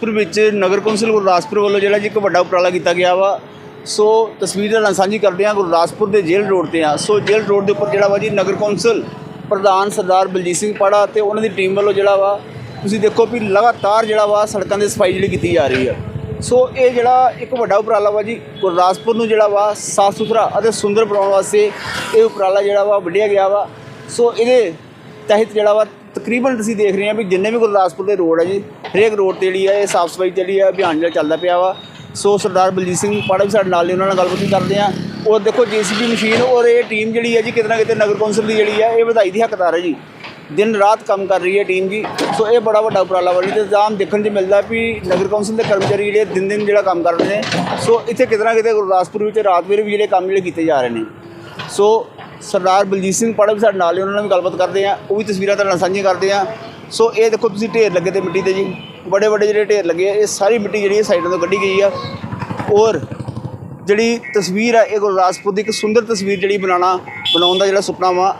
ਗੁਰਦਾਸਪੁਰ ਵਿੱਚ ਨਗਰ ਕੌਂਸਲ ਗੁਰਦਾਸਪੁਰ ਵੱਲੋਂ ਜਿਹੜਾ ਜੀ ਇੱਕ ਵੱਡਾ ਉਪਰਾਲਾ ਕੀਤਾ ਗਿਆ ਵਾ, ਸੋ ਤਸਵੀਰ ਦਾ ਨਾਲ ਸਾਂਝੀ ਕਰਦੇ ਹਾਂ, ਗੁਰਦਾਸਪੁਰ ਦੇ ਜੇਲ੍ਹ ਰੋਡ ਤੇ ਆ ਸੋ ਜੇਲ੍ਹ ਰੋਡ ਦੇ ਉੱਪਰ ਜਿਹੜਾ ਵਾ ਜੀ ਨਗਰ ਕੌਂਸਲ ਪ੍ਰਧਾਨ ਸਰਦਾਰ ਬਲਜੀਤ ਸਿੰਘ ਪਾੜਾ ਤੇ ਉਹਨਾਂ ਦੀ ਟੀਮ ਵੱਲੋਂ ਜਿਹੜਾ ਵਾ, ਤੁਸੀਂ ਦੇਖੋ ਵੀ ਲਗਾਤਾਰ ਜਿਹੜਾ ਵਾ ਸੜਕਾਂ ਦੀ ਸਫ਼ਾਈ ਜਿਹੜੀ ਕੀਤੀ ਜਾ ਰਹੀ ਆ। ਸੋ ਇਹ ਜਿਹੜਾ ਇੱਕ ਵੱਡਾ ਉਪਰਾਲਾ ਵਾ ਜੀ, ਗੁਰਦਾਸਪੁਰ ਨੂੰ ਜਿਹੜਾ ਵਾ ਸਾਫ਼ ਸੁਥਰਾ ਅਤੇ ਸੁੰਦਰ ਬਣਾਉਣ ਵਾਸਤੇ ਇਹ ਉਪਰਾਲਾ ਜਿਹੜਾ ਵਾ ਵੱਢਿਆ ਗਿਆ ਵਾ। ਸੋ ਇਹਦੇ ਤਹਿਤ ਜਿਹੜਾ ਵਾ ਤਕਰੀਬਨ ਤੁਸੀਂ ਦੇਖ ਰਹੇ ਆ ਵੀ ਜਿੰਨੇ ਵੀ ਗੁਰਦਾਸਪੁਰ ਦੇ ਰੋਡ ਆ ਜੀ ਹਰੇਕ ਰੋਡ ਤੇ ਜਿਹੜੀ ਹੈ ਇਹ ਸਾਫ਼ ਸਫ਼ਾਈ ਜਿਹੜੀ ਹੈ ਅਭਿਆਨ ਜਿਹੜਾ ਚੱਲਦਾ ਪਿਆ ਵਾ। ਸੋ ਸਰਦਾਰ ਬਲਜੀਤ ਸਿੰਘ ਪਾੜਾ ਵੀ ਸਾਡੇ ਨਾਲ ਨੇ, ਉਹਨਾਂ ਨਾਲ ਗੱਲਬਾਤ ਵੀ ਕਰਦੇ ਆ। ਔਰ ਦੇਖੋ, ਜੀਸੀਬੀ ਮਸ਼ੀਨ ਔਰ ਇਹ ਟੀਮ ਜਿਹੜੀ ਹੈ ਜੀ, ਕਿਤੇ ਨਾ ਕਿਤੇ ਨਗਰ ਕੌਂਸਲ ਦੀ ਜਿਹੜੀ ਹੈ ਇਹ ਵਧਾਈ ਦੀ ਹੱਕਦਾਰ ਹੈ ਜੀ। ਦਿਨ ਰਾਤ ਕੰਮ ਕਰ ਰਹੀ ਹੈ ਟੀਮ ਜੀ। ਸੋ ਇਹ ਬੜਾ ਵੱਡਾ ਉਪਰਾਲਾ ਵਾ ਜੀ, ਤੇ ਜਾਮ ਦੇਖਣ 'ਚ ਮਿਲਦਾ ਵੀ ਨਗਰ ਕੌਂਸਲ ਦੇ ਕਰਮਚਾਰੀ ਜਿਹੜੇ ਦਿਨ ਦਿਨ ਜਿਹੜਾ ਕੰਮ ਕਰ ਰਹੇ ਨੇ, ਸੋ ਇੱਥੇ ਕਿਤੇ ਨਾ ਕਿਤੇ ਗੁਰਦਾਸਪੁਰ ਵਿੱਚ ਰਾਤ ਵੇਲੇ ਵੀ ਜਿਹੜੇ ਕੰਮ ਜਿਹੜੇ ਕੀਤੇ ਜਾ ਰਹੇ ਨੇ। ਸੋ ਸਰਦਾਰ ਬਲਜੀਤ ਸਿੰਘ ਪਾੜਾ ਵੀ ਸਾਡੇ ਨਾਲ ਨੇ, ਉਹਨਾਂ ਨਾਲ ਵੀ ਗੱਲਬਾਤ ਕਰਦੇ ਆ। ਉਹ ਵੀ ਤਸਵੀਰਾਂ ਤੁਹਾਡੇ ਨਾਲ ਸਾਂਝੀਆਂ ਕਰਦੇ ਆ। ਸੋ ਇਹ ਦੇਖੋ ਤੁਸੀਂ ਢੇਰ ਲੱਗੇ ਤੇ ਮਿੱਟੀ ਦੇ ਜੀ। ਬੜੇ ਵੱਡੇ ਜਿਹੜੇ ਢੇਰ ਲੱਗੇ ਆ, ਇਹ ਸਾਰੀ ਮਿੱਟੀ ਜਿਹੜੀ ਹੈ ਸਾਈਡਾਂ ਤੋਂ ਕੱਢੀ ਗਈ ਆ। ਔਰ ਜਿਹੜੀ ਤਸਵੀਰ ਆ, ਇਹ ਗੁਰਦਾਸਪੁਰ ਦੀ ਇੱਕ ਸੁੰਦਰ ਤਸਵੀਰ ਜਿਹੜੀ ਬਣਾਉਣਾ, ਬਣਾਉਣ ਦਾ ਜਿਹੜਾ ਸੁਪਨਾ ਵਾ,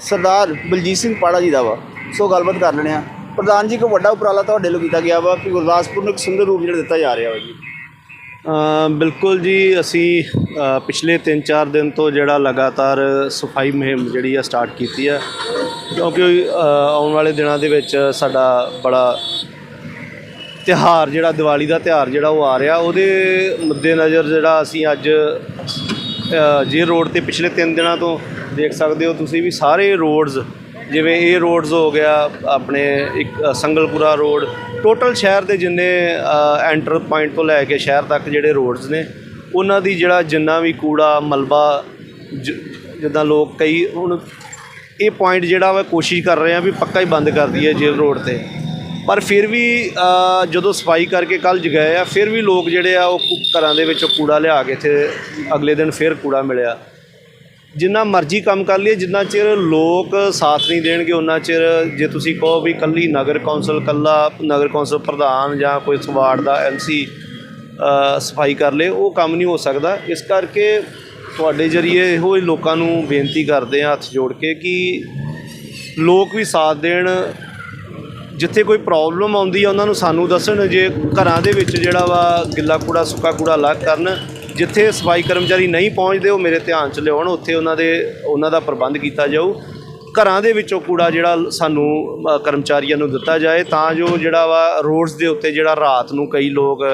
ਸਰਦਾਰ ਬਲਜੀਤ ਸਿੰਘ ਪਾੜਾ ਜੀ ਦਾ ਵਾ। ਸੋ ਗੱਲਬਾਤ ਕਰ ਲੈਣੇ ਆ। ਪ੍ਰਧਾਨ ਜੀ, ਇੱਕ ਵੱਡਾ ਉਪਰਾਲਾ ਤੁਹਾਡੇ ਵੱਲੋਂ ਕੀਤਾ ਗਿਆ ਵਾ ਕਿ ਗੁਰਦਾਸਪੁਰ ਨੂੰ ਇੱਕ ਸੁੰਦਰ ਰੂਪ ਜਿਹੜਾ ਦਿੱਤਾ ਜਾ ਰਿਹਾ ਵਾ ਜੀ। ਬਿਲਕੁਲ ਜੀ, ਅਸੀਂ ਪਿਛਲੇ 3-4 ਦਿਨ ਤੋਂ ਜਿਹੜਾ ਲਗਾਤਾਰ ਸਫ਼ਾਈ ਮੁਹਿੰਮ ਜਿਹੜੀ ਆ ਸਟਾਰਟ ਕੀਤੀ ਆ ਕਿਉਂਕਿ ਆਉਣ ਵਾਲੇ ਦਿਨਾਂ ਦੇ ਵਿੱਚ ਸਾਡਾ ਬੜਾ ਤਿਹਾਰ ਜਿਹੜਾ, ਦੀਵਾਲੀ ਦਾ ਤਿਹਾਰ ਜਿਹੜਾ ਉਹ ਆ ਰਿਹਾ। ਉਹਦੇ ਮੱਦੇਨਜ਼ਰ ਜਿਹੜਾ ਅਸੀਂ ਅੱਜ ਜੇ ਰੋਡ ਤੇ ਪਿਛਲੇ 3 ਦਿਨਾਂ ਤੋਂ ਦੇਖ ਸਕਦੇ ਹੋ ਤੁਸੀਂ ਵੀ ਸਾਰੇ ਰੋਡਸ, ਜਿਵੇਂ ਇਹ ਰੋਡਸ ਹੋ ਗਿਆ, ਆਪਣੇ ਇੱਕ ਸੰਗਲਪੁਰਾ ਰੋਡ, ਟੋਟਲ ਸ਼ਹਿਰ ਦੇ ਜਿੰਨੇ ਐਂਟਰ ਪੁਆਇੰਟ ਤੋਂ ਲੈ ਕੇ ਸ਼ਹਿਰ ਤੱਕ ਜਿਹੜੇ ਰੋਡਸ ਨੇ, ਉਹਨਾਂ ਦੀ ਜਿਹੜਾ ਜਿੰਨਾ ਵੀ ਕੂੜਾ, ਮਲਬਾ, ਜ- ਜਿੱਦਾਂ ਲੋਕ ਕਈ, ਹੁਣ ਇਹ ਪੁਆਇੰਟ ਜਿਹੜਾ ਵਾ, ਕੋਸ਼ਿਸ਼ ਕਰ ਰਹੇ ਆ ਵੀ ਪੱਕਾ ਹੀ ਬੰਦ ਕਰ ਦਈਏ ਜੇਲ੍ਹ ਰੋਡ ਤੇ। ਪਰ ਫਿਰ ਵੀ ਜਦੋਂ ਸਫ਼ਾਈ ਕਰਕੇ ਕੱਲ ਜਗਾਏ ਆ, ਫਿਰ ਵੀ ਲੋਕ ਜਿਹੜੇ ਆ, ਉਹ ਘਰਾਂ ਦੇ ਵਿੱਚੋਂ ਕੂੜਾ ਲਿਆ ਕੇ ਇੱਥੇ ਅਗਲੇ ਦਿਨ ਫਿਰ ਕੂੜਾ ਮਿਲਿਆ। ਜਿੰਨਾ ਮਰਜ਼ੀ ਕੰਮ ਕਰ ਲਈਏ, ਜਿੰਨਾ ਚਿਰ ਲੋਕ ਸਾਥ ਨਹੀਂ ਦੇਣਗੇ ਉਹਨਾਂ ਚਿਰ ਜੇ ਤੁਸੀਂ ਕਹੋ ਵੀ ਕੱਲੀ ਨਗਰ ਕੌਂਸਲ, ਕੱਲਾ ਨਗਰ ਕੌਂਸਲ ਪ੍ਰਧਾਨ ਜਾਂ ਕੋਈ ਸਵਾਰਡ ਦਾ ਐਮਸੀ ਸਫ਼ਾਈ ਕਰ ਲੇ, ਉਹ ਕੰਮ ਨਹੀਂ ਹੋ ਸਕਦਾ। ਇਸ ਕਰਕੇ ਤੁਹਾਡੇ ਜਰੀਏ ਇਹੋ ਹੀ ਲੋਕਾਂ ਨੂੰ ਬੇਨਤੀ ਕਰਦੇ ਆ ਹੱਥ ਜੋੜ ਕੇ ਕਿ ਲੋਕ ਵੀ ਸਾਥ ਦੇਣ। ਜਿੱਥੇ ਕੋਈ ਪ੍ਰੋਬਲਮ ਆਉਂਦੀ ਆ, ਉਹਨਾਂ ਨੂੰ ਸਾਨੂੰ ਦੱਸਣ। ਜੇ ਘਰਾਂ ਦੇ ਵਿੱਚ ਜਿਹੜਾ ਵਾ ਗਿੱਲਾ ਕੂੜਾ, ਸੁੱਕਾ ਕੂੜਾ ਅਲੱਗ ਕਰਨ, ਜਿੱਥੇ ਸਫ਼ਾਈ ਕਰਮਚਾਰੀ ਨਹੀਂ ਪਹੁੰਚਦੇ, ਉਹ ਮੇਰੇ ਧਿਆਨ 'ਚ ਲਿਆਉਣ। ਉੱਥੇ ਉਹਨਾਂ ਦੇ, ਉਹਨਾਂ ਦਾ ਪ੍ਰਬੰਧ ਕੀਤਾ ਜਾਊ। ਘਰਾਂ ਦੇ ਵਿੱਚੋਂ ਕੂੜਾ ਜਿਹੜਾ ਸਾਨੂੰ ਕਰਮਚਾਰੀਆਂ ਨੂੰ ਦਿੱਤਾ ਜਾਏ, ਤਾਂ ਜੋ ਜਿਹੜਾ ਵਾ ਰੋਡਸ ਦੇ ਉੱਤੇ ਜਿਹੜਾ ਰਾਤ ਨੂੰ ਕਈ ਲੋਕ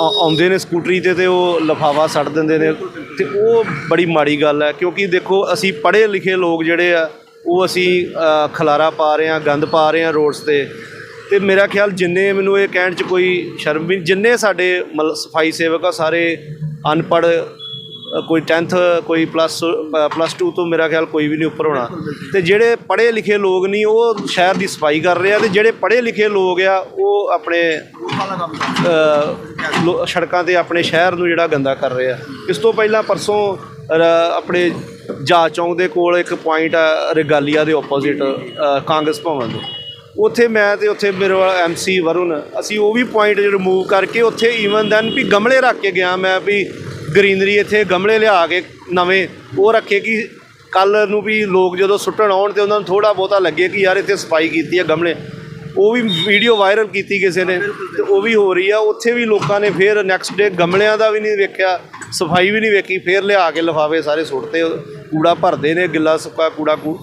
ਆਉਂਦੇ ਨੇ ਸਕੂਟਰੀ ਤੇ ਤੇ ਉਹ ਲਫਾਫਾ ਸੱਟ ਦਿੰਦੇ ਨੇ ਤੇ ਉਹ ਬੜੀ ਮਾੜੀ ਗੱਲ ਹੈ ਕਿਉਂਕਿ ਦੇਖੋ ਅਸੀਂ ਪੜ੍ਹੇ ਲਿਖੇ ਲੋਕ ਜਿਹੜੇ ਆ ਉਹ ਅਸੀਂ ਅ, ਖਲਾਰਾ ਪਾ ਰਹੇ ਆ ਗੰਦ ਪਾ ਰਹੇ ਆ ਰੋਡਸ ਤੇ। ਤੇ ਮੇਰਾ ਖਿਆਲ ਜਿੰਨੇ ਮੈਨੂੰ ਇਹ ਕਹਿਣ 'ਚ ਕੋਈ ਸ਼ਰਮ ਵੀ ਜਿੰਨੇ ਸਾਡੇ ਮਤਲਬ ਸਫ਼ਾਈ ਸੇਵਕ ਆ ਸਾਰੇ ਅਨਪੜ੍ਹ ਕੋਈ 10th ਕੋਈ ਪਲੱਸ ਪਲੱਸ 2 ਤੋਂ ਮੇਰਾ ਖਿਆਲ ਕੋਈ ਵੀ ਨਹੀਂ ਉੱਪਰ ਹੋਣਾ। ਤੇ ਜਿਹੜੇ ਪੜ੍ਹੇ ਲਿਖੇ ਲੋਕ ਨਹੀਂ, ਉਹ ਸ਼ਹਿਰ ਦੀ ਸਫ਼ਾਈ ਕਰ ਰਹੇ ਆ ਤੇ ਜਿਹੜੇ ਪੜ੍ਹੇ ਲਿਖੇ ਲੋਕ ਆ, ਉਹ ਆਪਣੇ ਲੋ- ਸੜਕਾਂ ਤੇ ਆਪਣੇ ਸ਼ਹਿਰ ਨੂੰ ਜਿਹੜਾ ਗੰਦਾ ਕਰ ਰਹੇ ਆ। ਇਸ ਤੋਂ ਪਹਿਲਾਂ ਪਰਸੋਂ ਆਪਣੇ ਜਾ ਚੌਂਕ ਦੇ ਕੋਲ ਇੱਕ ਪੁਆਇੰਟ ਆ, ਰਿਗਾਲੀਆ ਦੇ ਆਪੋਜ਼ਿਟ ਕਾਂਗਰਸ ਭਵਨ ਦੇ। ਉੱਥੇ ਮੈਂ ਤੇ ਉੱਥੇ ਮੇਰੇ ਵਾਲਾ ਐਮਸੀ ਵਰੁਣ, ਅਸੀਂ ਉਹ ਵੀ ਪੁਆਇੰਟ ਰਿਮੂਵ ਕਰਕੇ ਉੱਥੇ ਈਵਨ ਦੈਨ ਵੀ ਗਮਲੇ ਰੱਖ ਕੇ ਗਿਆ ਮੈਂ ਵੀ ਗ੍ਰੀਨਰੀ ਇੱਥੇ ਗਮਲੇ ਲਿਆ ਕੇ ਨਵੇਂ, ਉਹ ਰੱਖੇ ਕਿ ਕੱਲ ਨੂੰ ਵੀ ਲੋਕ ਜਦੋਂ ਸੁੱਟਣ ਆਉਣ ਤੇ ਉਹਨਾਂ ਨੂੰ ਥੋੜਾ ਬਹੁਤਾ ਲੱਗੇ ਕਿ ਯਾਰ ਇੱਥੇ ਸਫ਼ਾਈ ਕੀਤੀ ਹੈ ਗਮਲੇ। ਉਹ ਵੀ ਵੀਡੀਓ ਵਾਇਰਲ ਕੀਤੀ ਕਿਸੇ ਨੇ ਤੇ ਉਹ ਵੀ ਹੋ ਰਹੀ ਆ। ਉੱਥੇ ਵੀ ਲੋਕਾਂ ਨੇ ਫੇਰ ਨੈਕਸਟ ਡੇ ਗਮਲਿਆਂ ਦਾ ਵੀ ਨਹੀਂ ਵੇਖਿਆ, ਸਫ਼ਾਈ ਵੀ ਨਹੀਂ ਵੇਖੀ, ਫੇਰ ਲਿਆ ਕੇ ਲਿਫਾਫੇ ਸਾਰੇ ਸੁੱਟਦੇ ਕੂੜਾ ਭਰਦੇ ਨੇ, ਗਿੱਲਾ ਸੁੱਕਾ ਕੂੜਾ ਕੂ-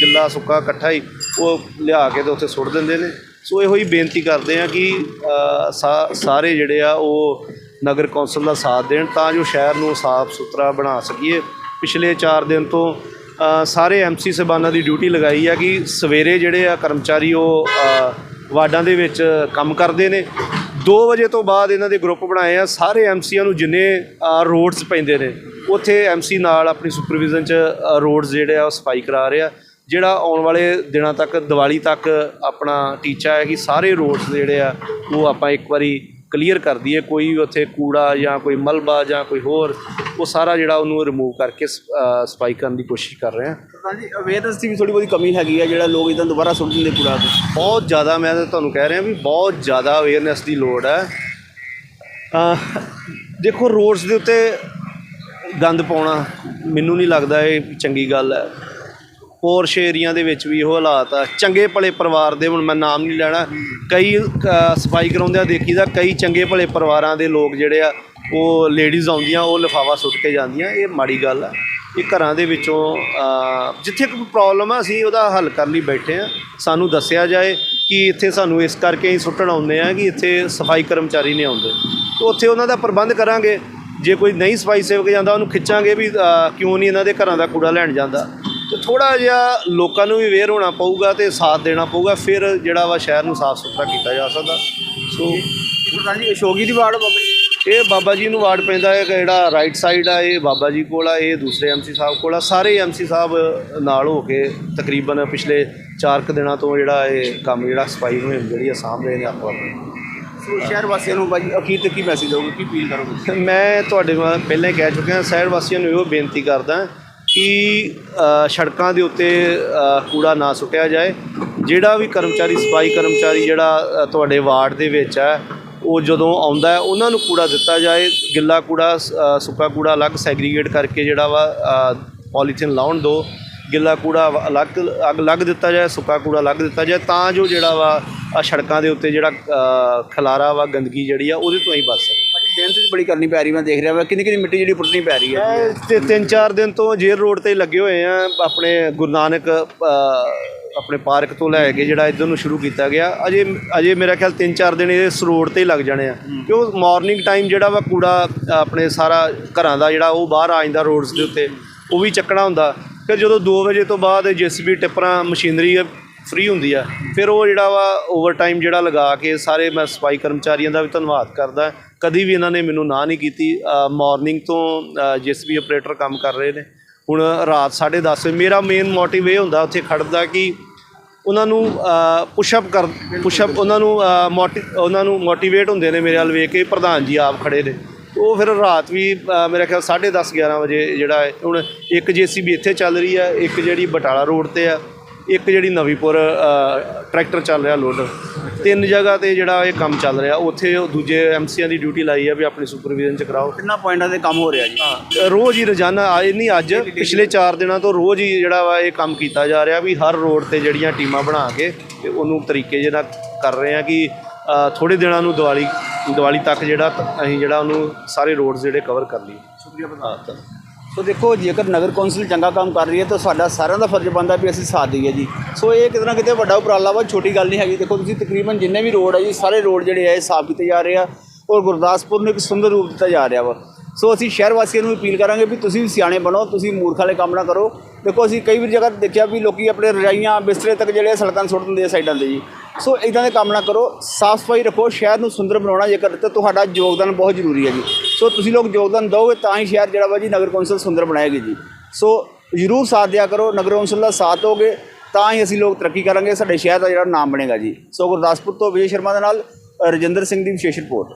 ਗਿੱਲਾ ਸੁੱਕਾ ਇਕੱਠਾ ਹੀ ਉਹ ਲਿਆ ਕੇ ਤੇ ਉੱਥੇ ਸੁੱਟ ਦਿੰਦੇ ਨੇ। ਸੋ ਇਹੋ ਹੀ ਬੇਨਤੀ ਕਰਦੇ ਆ ਕਿ ਸਾ- ਸਾਰੇ ਜਿਹੜੇ ਆ ਉਹ ਨਗਰ ਕੌਂਸਲ ਦਾ ਸਾਥ ਦੇਣ ਤਾਂ ਜੋ ਸ਼ਹਿਰ ਨੂੰ ਸਾਫ਼ ਸੁਥਰਾ ਬਣਾ ਸਕੀਏ। ਪਿਛਲੇ 4 ਦਿਨ ਤੋਂ ਅ, ਸਾਰੇ ਐਮਸੀ ਸਾਹਿਬਾਨਾਂ ਦੀ ਡਿਊਟੀ ਲਗਾਈ ਆ ਕਿ ਸਵੇਰੇ ਜਿਹੜੇ ਆ ਕਰਮਚਾਰੀ ਉਹ ਵਾਰਡਾਂ ਦੇ ਵਿੱਚ ਕੰਮ ਕਰਦੇ ਨੇ। 2 ਵਜੇ ਤੋਂ ਬਾਅਦ ਇਹਨਾਂ ਦੇ ਗਰੁੱਪ ਬਣਾਏ ਆ। ਸਾਰੇ ਐਮਸੀਆਂ ਨੂੰ ਜਿੰਨੇ ਰੋਡਸ ਪੈਂਦੇ ਨੇ ਉੱਥੇ ਐਮਸੀ ਨਾਲ ਆਪਣੀ ਸੁਪਰਵਿਜ਼ਨ ਚ ਰੋਡਸ ਜਿਹੜੇ ਆ ਉਹ ਸਫ਼ਾਈ ਕਰਾ ਰਹੇ ਆ। ਜਿਹੜਾ ਆਉਣ ਵਾਲੇ ਦਿਨਾਂ ਤੱਕ ਦੀਵਾਲੀ ਤੱਕ ਆਪਣਾ ਟੀਚਾ ਹੈ ਕਿ ਸਾਰੇ ਰੋਡਸ ਜਿਹੜੇ ਆ ਉਹ ਆਪਾਂ ਇੱਕ ਵਾਰੀ ਕਲੀਅਰ ਕਰ ਦਈਏ ਕੋਈ ਉੱਥੇ ਕੂੜਾ ਜਾਂ ਕੋਈ ਮਲਬਾ ਜਾਂ ਕੋਈ ਹੋਰ ਉਹ ਸਾਰਾ ਜਿਹੜਾ ਉਹਨੂੰ ਰਿਮੂਵ ਕਰਕੇ ਸਫ਼ਾਈ ਕਰਨ ਦੀ ਕੋਸ਼ਿਸ਼ ਕਰ ਰਹੇ। ਹਾਂ ਜੀ ਅਵੇਅਰਨੈਸ ਦੀ ਵੀ ਥੋੜੀ ਬਹੁਤੀ ਕਮੀ ਹੈਗੀ ਆ ਜਿਹੜਾ ਲੋਕ ਇਦਾਂ ਦੁਬਾਰਾ ਸੁੱਟ ਦਿੰਦੇ ਕੂੜਾ ਬਹੁਤ ਜ਼ਿਆਦਾ ਮੈਂ ਤਾਂ ਤੁਹਾਨੂੰ ਕਹਿ ਰਿਹਾ ਵੀ ਬਹੁਤ ਜ਼ਿਆਦਾ ਅਵੇਅਰਨੈਸ ਦੀ ਲੋੜ ਹੈ। ਦੇਖੋ ਰੋਡਸ ਦੇ ਉੱਤੇ ਗੰਦ ਪਾਉਣਾ ਮੈਨੂੰ ਨਹੀਂ ਲੱਗਦਾ ਇਹ ਚੰਗੀ ਗੱਲ ਹੈ। ਪੋਰਸ਼ ਏਰੀਆ ਦੇ ਵਿੱਚ ਵੀ ਉਹ ਹਾਲਾਤ ਆ। ਚੰਗੇ ਭਲੇ ਪਰਿਵਾਰ ਦੇ, ਹੁਣ ਮੈਂ ਨਾਮ ਨਹੀਂ ਲੈਣਾ, ਕਈ ਸਫ਼ਾਈ ਕਰਾਉਂਦਿਆਂ ਦੇਖੀਦਾ ਕਈ ਚੰਗੇ ਭਲੇ ਪਰਿਵਾਰਾਂ ਦੇ ਲੋਕ ਜਿਹੜੇ ਆ, ਉਹ ਲੇਡੀਜ਼ ਆਉਂਦੀਆਂ, ਉਹ ਲਿਫਾਫਾ ਸੁੱਟ ਕੇ ਜਾਂਦੀਆਂ, ਇਹ ਮਾੜੀ ਗੱਲ ਆ। ਇਹ ਘਰਾਂ ਦੇ ਵਿੱਚੋਂ ਜਿੱਥੇ ਕੋਈ ਪ੍ਰੋਬਲਮ ਆ, ਅਸੀਂ ਉਹਦਾ ਹੱਲ ਕਰਨ ਲਈ ਬੈਠੇ ਆ। ਸਾਨੂੰ ਦੱਸਿਆ ਜਾਏ ਕਿ ਇੱਥੇ ਸਾਨੂੰ ਇਸ ਕਰਕੇ ਹੀ ਸੁੱਟਣ ਆਉਂਦੇ ਆ ਕਿ ਇੱਥੇ ਸਫ਼ਾਈ ਕਰਮਚਾਰੀ ਨਹੀਂ ਆਉਂਦੇ। ਤੇ ਉੱਥੇ ਉਹਨਾਂ ਦਾ ਪ੍ਰਬੰਧ ਕਰਾਂਗੇ। ਜੇ ਕੋਈ ਨਹੀਂ ਸਫ਼ਾਈ ਸੇਵਕ ਜਾਂਦਾ, ਉਹਨੂੰ ਖਿੱਚਾਂਗੇ ਵੀ ਕਿਉਂ ਨਹੀਂ ਇਹਨਾਂ ਦੇ ਘਰਾਂ ਦਾ ਕੂੜਾ ਲੈਣ ਜਾਂਦਾ। ਤੇ ਥੋੜਾ ਜਿਹਾ ਲੋਕਾਂ ਨੂੰ ਵੀ ਅਵੇਅਰ ਹੋਣਾ ਪਊਗਾ ਤੇ ਸਾਥ ਦੇਣਾ ਪਊਗਾ ਫਿਰ ਜਿਹੜਾ ਵਾ ਸ਼ਹਿਰ ਨੂੰ ਸਾਫ਼ ਸੁਥਰਾ ਕੀਤਾ ਜਾ ਸਕਦਾ। ਸੋ ਪ੍ਰਧਾਨ ਜੀ ਅਸ਼ੋਕੀ ਦੀ ਵਾਰਡ ਬਾਬਾ ਜੀ। ਇਹ ਬਾਬਾ ਜੀ ਨੂੰ ਵਾਰਡ ਪੈਂਦਾ ਹੈ ਜਿਹੜਾ ਰਾਈਟ ਸਾਈਡ ਆ ਇਹ ਬਾਬਾ ਜੀ ਕੋਲ ਆ ਇਹ ਦੂਸਰੇ ਐਮਸੀ ਸਾਹਿਬ ਕੋਲ ਆ। ਸਾਰੇ ਐਮਸੀ ਸਾਹਿਬ ਨਾਲ ਹੋ ਕੇ ਤਕਰੀਬਨ ਪਿਛਲੇ 4 ਕੁ ਦਿਨਾਂ ਤੋਂ ਜਿਹੜਾ ਇਹ ਕੰਮ ਜਿਹੜਾ ਸਫ਼ਾਈ ਮੁਹਿੰਮ ਜਿਹੜੀ ਆ ਸਾਂਭ ਰਹੇ ਨੇ ਆਪੋ। ਆਪਣੀ ਸੋ ਸ਼ਹਿਰ ਵਾਸੀਆਂ ਨੂੰ ਬਾਜੀ ਤੱਕ ਕੀ ਮੈਸੇਜ ਦੋਗੇ ਕੀ ਅਪੀਲ ਕਰੋਗੇ? ਮੈਂ ਤੁਹਾਡੇ ਨਾਲ ਪਹਿਲਾਂ ਹੀ ਕਹਿ ਚੁੱਕਿਆ ਸ਼ਹਿਰ ਵਾਸੀਆਂ ਨੂੰ ਇਹੋ ਬੇਨਤੀ ਕਰਦਾ ਕਿ ਸੜਕਾਂ ਦੇ ਉੱਤੇ ਕੂੜਾ ਨਾ ਸੁੱਟਿਆ ਜਾਏ। ਜਿਹੜਾ ਵੀ ਕਰਮਚਾਰੀ ਸਫ਼ਾਈ ਕਰਮਚਾਰੀ ਜਿਹੜਾ ਤੁਹਾਡੇ ਵਾਰਡ ਦੇ ਵਿੱਚ ਹੈ, ਉਹ ਜਦੋਂ ਆਉਂਦਾ ਹੈ, ਉਹਨਾਂ ਨੂੰ ਕੂੜਾ ਦਿੱਤਾ ਜਾਏ। ਗਿੱਲਾ ਕੂੜਾ, ਸ- ਸੁੱਕਾ ਕੂੜਾ ਅਲੱਗ ਸੈਗਰੀਗੇਟ ਕਰਕੇ ਜਿਹੜਾ ਵਾ ਪੋਲੀਥੀਨ ਲਾਉਣ ਦੋ। ਗਿੱਲਾ ਕੂੜਾ ਅਲੱਗ ਅਲੱਗ ਅਲੱਗ ਦਿੱਤਾ ਜਾਏ, ਸੁੱਕਾ ਕੂੜਾ ਅਲੱਗ ਦਿੱਤਾ ਜਾਏ, ਤਾਂ ਜੋ ਜਿਹੜਾ ਵਾ ਆਹ ਸੜਕਾਂ ਦੇ ਉੱਤੇ ਜਿਹੜਾ ਖਲਾਰਾ ਵਾ, ਗੰਦਗੀ ਜਿਹੜੀ ਆ, ਉਹਦੇ ਤੋਂ ਹੀ ਬਚ ਸਕੇ। ਮਿਹਨਤ ਵੀ ਬੜੀ ਕਰਨੀ ਪੈ ਰਹੀ ਮੈਂ ਦੇਖ ਰਿਹਾ ਵਾ ਕਿੰਨੀ ਕਿੰਨੀ ਮਿੱਟੀ ਜਿਹੜੀ ਪੁੱਟਣੀ ਪੈ ਰਹੀ ਹੈ। ਤੇ ਤਿੰਨ ਚਾਰ ਦਿਨ ਤੋਂ ਜੇਰ ਰੋਡ ਤੇ ਲੱਗੇ ਹੋਏ ਆ ਆਪਣੇ ਗੁਰੂ ਨਾਨਕ ਆਪਣੇ ਪਾਰਕ ਤੋਂ ਲੈ ਕੇ ਜਿਹੜਾ ਇੱਧਰ ਨੂੰ ਸ਼ੁਰੂ ਕੀਤਾ ਗਿਆ। ਅਜੇ ਅਜੇ ਮੇਰਾ ਖਿਆਲ ਤਿੰਨ ਚਾਰ ਦਿਨ ਇਸ ਰੋਡ ਤੇ ਹੀ ਲੱਗ ਜਾਣੇ ਆ। ਕਿਉਂ ਮਾਰਨਿੰਗ ਟਾਈਮ ਜਿਹੜਾ ਵਾ ਕੂੜਾ ਆਪਣੇ ਸਾਰਾ ਘਰਾਂ ਦਾ ਜਿਹੜਾ ਉਹ ਬਾਹਰ ਆ ਜਾਂਦਾ ਰੋਡਸ ਦੇ ਉੱਤੇ ਉਹ ਵੀ ਚੱਕਣਾ ਹੁੰਦਾ। ਫਿਰ ਜਦੋਂ 2 ਵਜੇ ਤੋਂ ਬਾਅਦ ਜੀਸੀਬੀ ਟਿੱਪਰਾਂ ਮਸ਼ੀਨਰੀ ਫ੍ਰੀ ਹੁੰਦੀ ਆ। ਫਿਰ ਉਹ ਜਿਹੜਾ ਵਾ ਓਵਰ ਟਾਈਮ ਜਿਹੜਾ ਲਗਾ ਕੇ ਸਾਰੇ ਮੈਂ ਸਫ਼ਾਈ ਕਰਮਚਾਰੀਆਂ ਦਾ ਵੀ ਧੰਨਵਾਦ ਕਰਦਾ। ਕਦੀ ਵੀ ਇਹਨਾਂ ਨੇ ਮੈਨੂੰ ਨਾ ਨਹੀਂ ਕੀਤੀ। ਮਾਰਨਿੰਗ ਤੋਂ ਜੀਸੀਬੀ ਆਪਰੇਟਰ ਕੰਮ ਕਰ ਰਹੇ ਨੇ ਹੁਣ ਰਾਤ 10:30 ਵਜੇ ਮੇਰਾ ਮੇਨ ਮੋਟਿਵ ਇਹ ਹੁੰਦਾ ਉੱਥੇ ਖੜਦਾ ਕਿ ਉਹਨਾਂ ਨੂੰ ਪੁਸ਼ਅਪ ਕਰ ਪੁਸ਼ਅਪ ਉਹਨਾਂ ਨੂੰ ਮੋਟੀ ਉਹਨਾਂ ਨੂੰ ਮੋਟੀਵੇਟ ਹੁੰਦੇ ਨੇ ਮੇਰੇ ਵੱਲ ਵੇਖ ਕੇ ਪ੍ਰਧਾਨ ਜੀ ਆਪ ਖੜੇ ਨੇ। ਉਹ ਫਿਰ ਰਾਤ ਵੀ ਅ, ਮੇਰਾ ਖਿਆਲ 10:30 11 ਵਜੇ ਜਿਹੜਾ ਹੈ ਹੁਣ ਇੱਕ ਜੀਸੀਬੀ ਇੱਥੇ ਚੱਲ ਰਹੀ ਹੈ ਇੱਕ ਜਿਹੜੀ ਬਟਾਲਾ ਰੋਡ ਤੇ ਆ ਇੱਕ ਜਿਹੜੀ ਨਵੀਪੁਰ ਟਰੈਕਟਰ ਚੱਲ ਰਿਹਾ ਲੋਡਰ ਤਿੰਨ ਜਗ੍ਹਾ ਤੇ ਜਿਹੜਾ ਇਹ ਕੰਮ ਚੱਲ ਰਿਹਾ ਉੱਥੇ ਉਹ ਦੂਜੇ ਐਮਸੀਆਂ ਦੀ ਡਿਊਟੀ ਲਾਈ ਹੈ ਵੀ ਆਪਣੀ ਸੁਪਰਵਿਜ਼ਨ ਚ ਕਰਾਓ। ਕਿੰਨਾ ਪੁਆਇੰਟਾਂ ਤੇ ਕੰਮ ਹੋ ਰਿਹਾ ਜੀ? ਰੋਜ਼ ਹੀ ਰੋਜ਼ਾਨਾ ਆਏ ਨਹੀਂ ਅੱਜ ਪਿਛਲੇ 4 ਦਿਨਾਂ ਤੋਂ ਰੋਜ਼ ਹੀ ਜਿਹੜਾ ਵਾ ਇਹ ਕੰਮ ਕੀਤਾ ਜਾ ਰਿਹਾ ਵੀ ਹਰ ਰੋਡ ਤੇ ਜਿਹੜੀਆਂ ਟੀਮਾਂ ਬਣਾ ਕੇ ਤੇ ਉਹਨੂੰ ਤਰੀਕੇ ਜਿਹੇ ਨਾਲ ਕਰ ਰਹੇ ਆ ਕਿ ਥੋੜੇ ਦਿਨਾਂ ਨੂੰ ਦੀਵਾਲੀ ਦੀਵਾਲੀ ਤੱਕ ਜਿਹੜਾ ਅਸੀਂ ਜਿਹੜਾ ਉਹਨੂੰ ਸਾਰੇ ਰੋਡਸ ਜਿਹੜੇ ਕਵਰ ਕਰ ਲਈਏ। ਸ਼ੁਕਰੀਆ ਪ੍ਰਧਾਨ। ਹਾਂ ਤਾਂ ਸੋ ਦੇਖੋ, ਜੇਕਰ ਨਗਰ ਕੌਂਸਲ ਚੰਗਾ ਕੰਮ ਕਰ ਰਹੀ ਹੈ, ਤਾਂ ਸਾਡਾ ਸਾਰਿਆਂ ਦਾ ਫਰਜ਼ ਬਣਦਾ ਵੀ ਅਸੀਂ ਸਾਥ ਦਈਏ ਜੀ। ਸੋ ਇਹ ਕਿਤੇ ਨਾ ਕਿਤੇ ਵੱਡਾ ਉਪਰਾਲਾ ਵਾ, ਛੋਟੀ ਗੱਲ ਨਹੀਂ ਹੈਗੀ। ਦੇਖੋ, ਤੁਸੀਂ ਤਕਰੀਬਨ ਜਿੰਨੇ ਵੀ ਰੋਡ ਆ ਜੀ, ਸਾਰੇ ਰੋਡ ਜਿਹੜੇ ਆ, ਇਹ ਸਾਫ਼ ਕੀਤੇ ਜਾ ਰਹੇ ਆ ਔਰ ਗੁਰਦਾਸਪੁਰ ਨੂੰ ਇੱਕ ਸੁੰਦਰ ਰੂਪ ਦਿੱਤਾ ਜਾ ਰਿਹਾ ਵਾ। ਸੋ ਅਸੀਂ ਸ਼ਹਿਰ ਵਾਸੀਆਂ ਨੂੰ ਅਪੀਲ ਕਰਾਂਗੇ ਵੀ ਤੁਸੀਂ ਵੀ ਸਿਆਣੇ ਬਣੋ, ਤੁਸੀਂ ਮੂਰਖ ਵਾਲੇ ਕੰਮ ਨਾ ਕਰੋ। ਦੇਖੋ, ਅਸੀਂ ਕਈ ਵੀ ਜਗ੍ਹਾ ਦੇਖਿਆ ਵੀ ਲੋਕੀ ਆਪਣੇ ਰਜਾਈਆਂ, ਬਿਸਤਰੇ ਤੱਕ ਜਿਹੜੇ ਆ, ਸੜਕਾਂ 'ਤੇ ਸੁੱਟ ਦਿੰਦੇ ਆ ਸਾਈਡਾਂ ਤੇ ਜੀ। ਸੋ ਇਦਾਂ ਦੇ ਕੰਮ ਨਾ ਕਰੋ, ਸਾਫ਼ ਸਫ਼ਾਈ ਰੱਖੋ, ਸ਼ਹਿਰ ਨੂੰ ਸੁੰਦਰ ਬਣਾਉਣਾ ਜੇਕਰ ਤਾਂ ਤੁਹਾਡਾ ਯੋਗਦਾਨ ਬਹੁਤ ਜ਼ਰੂਰੀ ਹੈ ਜੀ। ਸੋ ਤੁਸੀਂ ਲੋਕ ਯੋਗਦਾਨ ਦਿਓਗੇ ਤਾਂ ਹੀ ਸ਼ਹਿਰ ਜਿਹੜਾ ਵਾ ਜੀ ਨਗਰ ਕੌਂਸਲ ਸੁੰਦਰ ਬਣਾਏਗੀ ਜੀ। ਸੋ ਜ਼ਰੂਰ ਸਾਥ ਦਿਆ ਕਰੋ, ਨਗਰ ਕੌਂਸਲ ਦਾ ਸਾਥ ਹੋਗੇ ਤਾਂ ਹੀ ਅਸੀਂ ਲੋਕ ਤਰੱਕੀ ਕਰਾਂਗੇ, ਸਾਡੇ ਸ਼ਹਿਰ ਦਾ ਜਿਹੜਾ ਨਾਮ ਬਣੇਗਾ ਜੀ। ਸੋ ਗੁਰਦਾਸਪੁਰ ਤੋਂ ਵਿਜੇ ਸ਼ਰਮਾ ਦੇ ਨਾਲ, ਰਜਿੰਦਰ ਸਿੰਘ ਦੀ ਵਿਸ਼ੇਸ਼ ਰਿਪੋਰਟ।